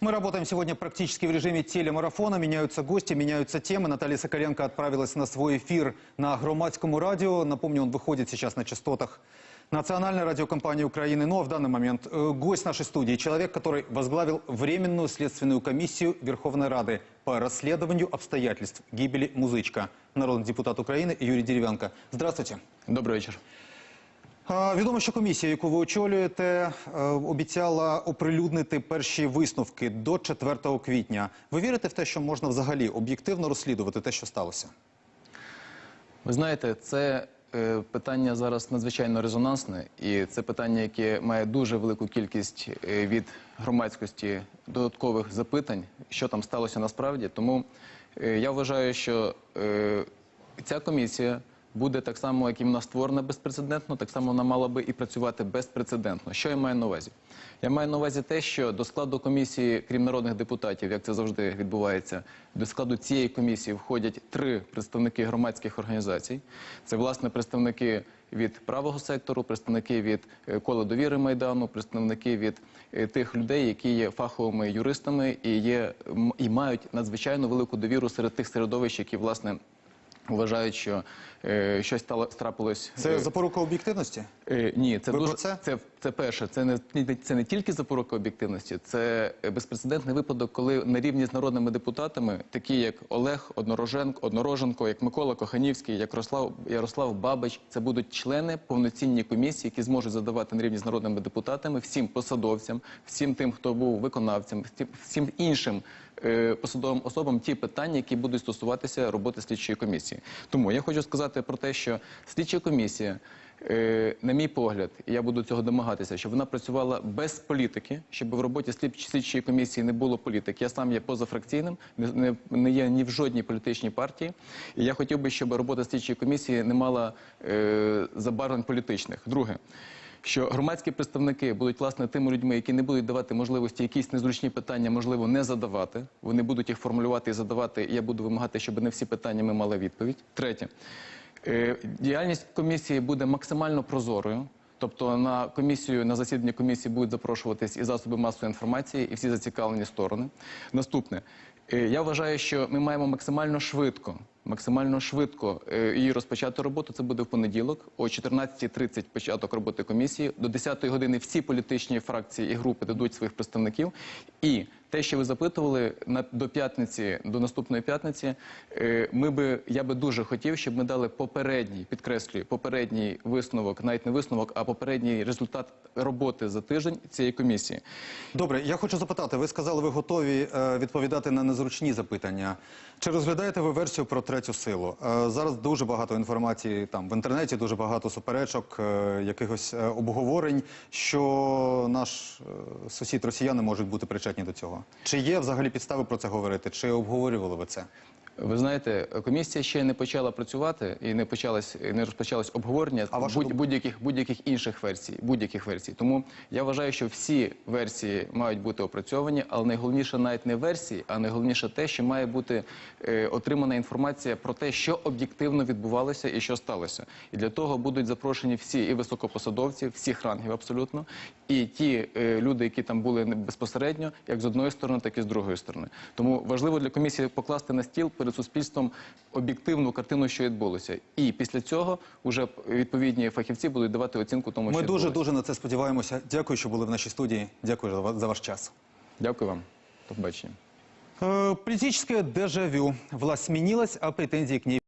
Мы работаем сегодня практически в режиме телемарафона. Меняются гости, меняются темы. Наталья Соколенко отправилась на свой эфир на Громадскому радио. Напомню, он выходит сейчас на частотах Национальной радиокомпании Украины. Ну а в данный момент э, гость нашей студии, человек, который возглавил Временную следственную комиссию Верховной Рады по расследованию обстоятельств гибели Музычка. Народный депутат Украины Юрий Деревянко. Здравствуйте. Добрий вечір. Відомо, що комісія, яку ви очолюєте, е, обіцяла оприлюднити перші висновки до 4 квітня. Ви вірите в те, що можна взагалі об'єктивно розслідувати те, що сталося? Ви знаєте, це е, питання зараз надзвичайно резонансне, і це питання, яке має дуже велику кількість е, від громадськості додаткових запитань, що там сталося насправді. Тому я вважаю, що ця комісія. Буде так само, як і вона створена безпрецедентно, так само вона мала би і працювати безпрецедентно. Що я маю на увазі? Я маю на увазі те, що до складу комісії, крім народних депутатів, як це завжди відбувається, до складу цієї комісії входять три представники громадських організацій. Це власне представники від правого сектору, представники від е, кола довіри майдану, представники від е, тих людей, які є фаховими юристами і є і мають надзвичайно велику довіру серед тих середовищ, які власне. Вважають, що е, щось стало трапилось. Це е, запорука об'єктивності? Е, ні, це Ви дуже це? це, це перше. Це не це не тільки запорука об'єктивності, це е, безпрецедентний випадок, коли на рівні з народними депутатами, такі як Олег Однороженко, Однороженко, як Микола Коханівський, як Ярослав, Ярослав Бабич, це будуть члени повноцінні комісії, які зможуть задавати на рівні з народними депутатами всім посадовцям, всім тим, хто був виконавцем, всім, іншим посадовим особам ті питання, які будуть стосуватися роботи слідчої комісії. Тому я хочу сказати про те, що слідча комісія. Е, на мій погляд, я буду цього домагатися, щоб вона працювала без політики, щоб в роботі слід- слідчої комісії не було політики. Я сам є позафракційним, не є ні в жодній політичній партії. І я хотів би, щоб робота слідчої комісії не мала е, забарвлень політичних. Друге. Що громадські представники будуть власне тими людьми, які не будуть давати можливості якісь незручні питання, можливо, не задавати. Вони будуть їх формулювати і задавати. І я буду вимагати, щоб не всі питання ми мали відповідь. Третє, Е, Діяльність комісії буде максимально прозорою. Тобто на комісію, на засідання комісії будуть запрошуватись і засоби масової інформації, і всі зацікавлені сторони. Наступне, Е, я вважаю, що ми маємо максимально швидко, максимально швидко е, її розпочати роботу. Це буде в понеділок, о 14.30 початок роботи комісії. До 10-ї години всі політичні фракції і групи дадуть своїх представників. І те, що ви запитували на до п'ятниці, до наступної п'ятниці, е, ми би я би дуже хотів, щоб ми дали попередній, підкреслюю, попередній висновок, навіть не висновок, а попередній результат роботи за тиждень цієї комісії. Добре, я хочу запитати. Ви сказали, ви готові е, відповідати на незручні запитання. Чи розглядаєте ви версію про третю силу? Е, зараз дуже багато інформації там в інтернеті, дуже багато суперечок, якихось обговорень, що наш сусід росіяни можуть бути причетні до цього. Чи є взагалі підстави про це говорити? Чи обговорювали ви це? Ви знаєте, комісія ще не почала працювати і не почалось, не розпочалось обговорення А будь, думка? будь-яких будь-яких інших версій. Будь-яких версій. Тому я вважаю, що всі версії мають бути опрацьовані, але найголовніше навіть не версії, а найголовніше те, що має бути е, отримана інформація про те, що об'єктивно відбувалося і що сталося. І для того будуть запрошені всі і високопосадовці, всіх рангів абсолютно, і ті е, люди, які там були безпосередньо, як з одної сторони, так і з другої сторони. Тому важливо для комісії покласти на стіл перед суспільством об'єктивну картину, що відбулося. І після цього вже відповідні фахівці будуть давати оцінку тому, що Ми дуже дуже на це сподіваємося. Дякую, що були в нашій студії. Дякую за ваш час. Дякую вам. До побачення. Э, Политическое дежавю. Власть сменилась, а претензии к ней